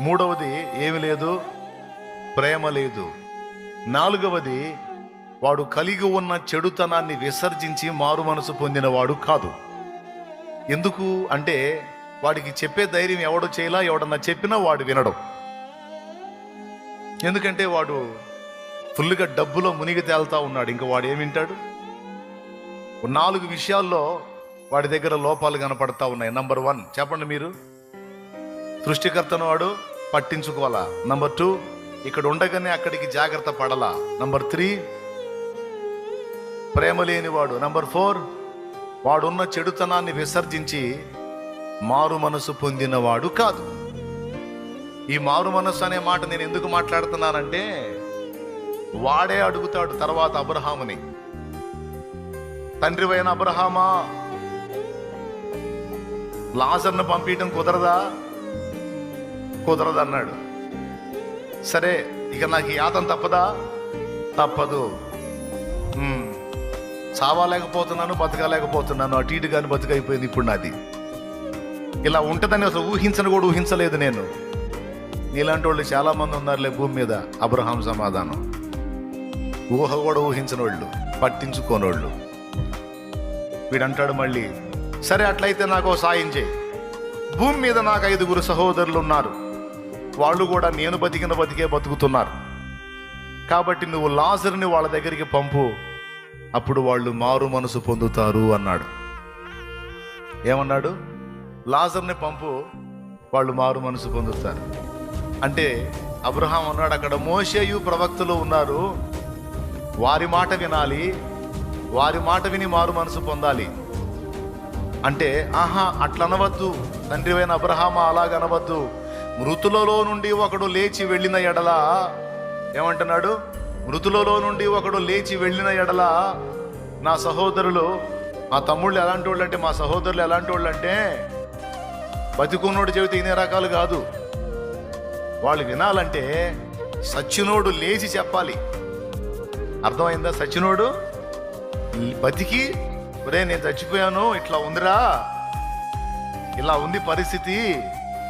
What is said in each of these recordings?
మూడవది ఏమి లేదు ప్రేమ లేదు. నాలుగవది వాడు కలిగి ఉన్న చెడుతనాన్ని విసర్జించి మారు మనసు పొందినవాడు కాదు. ఎందుకు అంటే వాడికి చెప్పే ధైర్యం ఎవడు చేయలా ఎవడన్నా చెప్పినా వాడు వినడం. ఎందుకంటే వాడు ఫుల్గా డబ్బులో మునిగి తేలుతా ఉన్నాడు. ఇంకా వాడు ఏమి వింటాడు? నాలుగు విషయాల్లో వాడి దగ్గర లోపాలు కనపడతా ఉన్నాయి. నంబర్ వన్ చెప్పండి మీరు. సృష్టికర్తను వాడు పట్టించుకోవాలా? నంబర్ టూ ఇక్కడ ఉండగానే అక్కడికి జాగ్రత్త పడాలా? నంబర్ త్రీ ప్రేమ లేనివాడు నంబర్ ఫోర్ వాడున్న చెడుతనాన్ని విసర్జించి మారు మనసు పొందినవాడు కాదు. ఈ మారు మనసు అనే మాట నేను ఎందుకు మాట్లాడుతున్నానంటే వాడే అడుగుతాడు తర్వాత అబ్రహాముని. తండ్రివైన అబ్రహామా లాజర్ను పంపించడం కుదరదా? కుదరదన్నాడు. సరే ఇక నాకు ఈ యాతం తప్పదా? తప్పదు. చావలేకపోతున్నాను చావాలేకపోతున్నాను బతకలేకపోతున్నాను. అటు ఇటు కానీ బతుకైపోయింది ఇప్పుడు నాది. ఇలా ఉంటుందని అసలు ఊహించను కూడా ఊహించలేదు నేను. నీలాంటి వాళ్ళు చాలామంది ఉన్నారులే భూమి మీద అబ్రహాం సమాధానం. ఊహ కూడా ఊహించని వాళ్ళు పట్టించుకోనోళ్ళు. వీడంటాడు మళ్ళీ సరే అట్లయితే నాకు సాయం చేయి. భూమి మీద నాకు ఐదుగురు సహోదరులు ఉన్నారు. వాళ్ళు కూడా నేను బతికిన బతికే బతుకుతున్నారు. కాబట్టి నువ్వు లాజర్ని వాళ్ళ దగ్గరికి పంపు. అప్పుడు వాళ్ళు మారు మనసు పొందుతారు అన్నాడు. ఏమన్నాడు? లాజర్ని పంపు వాళ్ళు మారు మనసు పొందుతారు. అంటే అబ్రహాం అన్నాడు అక్కడ మోషేయు ప్రవక్తలు ఉన్నారు. వారి మాట వినాలి వారి మాట విని మారు మనసు పొందాలి. అంటే ఆహా అట్లనవద్దు. తండ్రివైన అబ్రహామా అలాగనవద్దు. మృతులలో నుండి ఒకడు లేచి వెళ్ళిన ఎడల ఏమంటున్నాడు? మృతులలో నుండి ఒకడు లేచి వెళ్ళిన ఎడల నా సహోదరులు మా తమ్ముళ్ళు ఎలాంటి వాళ్ళు అంటే మా సహోదరులు ఎలాంటి వాళ్ళు అంటే బతికున్నోడు చెబితే ఇన్ని రకాలు కాదు. వాళ్ళు వినాలంటే సచ్చినోడు లేచి చెప్పాలి. అర్థమైందా సచ్చినోడు? బతికి ఒరే నేను చచ్చిపోయాను ఇట్లా ఉందిరా. ఇలా ఉంది పరిస్థితి.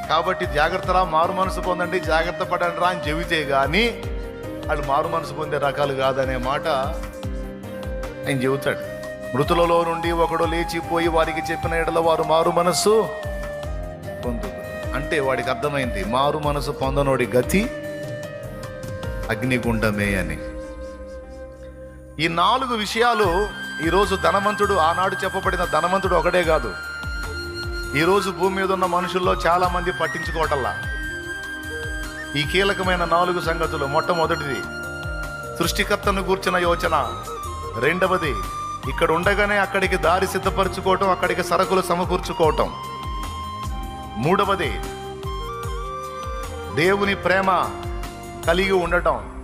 కాబట్టి జాగ్రత్తరా మారు మనసు పొందండి జాగ్రత్త పడండి రా అని చెబితే కానీ వాళ్ళు మారు మనసు పొందే రకాలు కాదనే మాట ఆయన చెబుతాడు. మృతులలో నుండి ఒకడు లేచిపోయి వారికి చెప్పిన ఎడల వారు మారు మనస్సు పొందు అంటే వాడికి అర్థమైంది మారు మనసు పొందనోడి గతి అగ్నిగుండమే అని. ఈ నాలుగు విషయాలు ఈరోజు ధనవంతుడు ఆనాడు చెప్పబడిన ధనవంతుడు ఒకడే కాదు. ఈరోజు భూమి మీద ఉన్న మనుషుల్లో చాలామంది పట్టించుకోవటల్లా ఈ కీలకమైన నాలుగు సంగతులు మొట్టమొదటిది సృష్టికర్తను గూర్చిన యోచన. రెండవది ఇక్కడ ఉండగానే అక్కడికి దారి సిద్ధపరచుకోవటం అక్కడికి సరుకులు సమకూర్చుకోవటం. మూడవది దేవుని ప్రేమ కలిగి ఉండటం.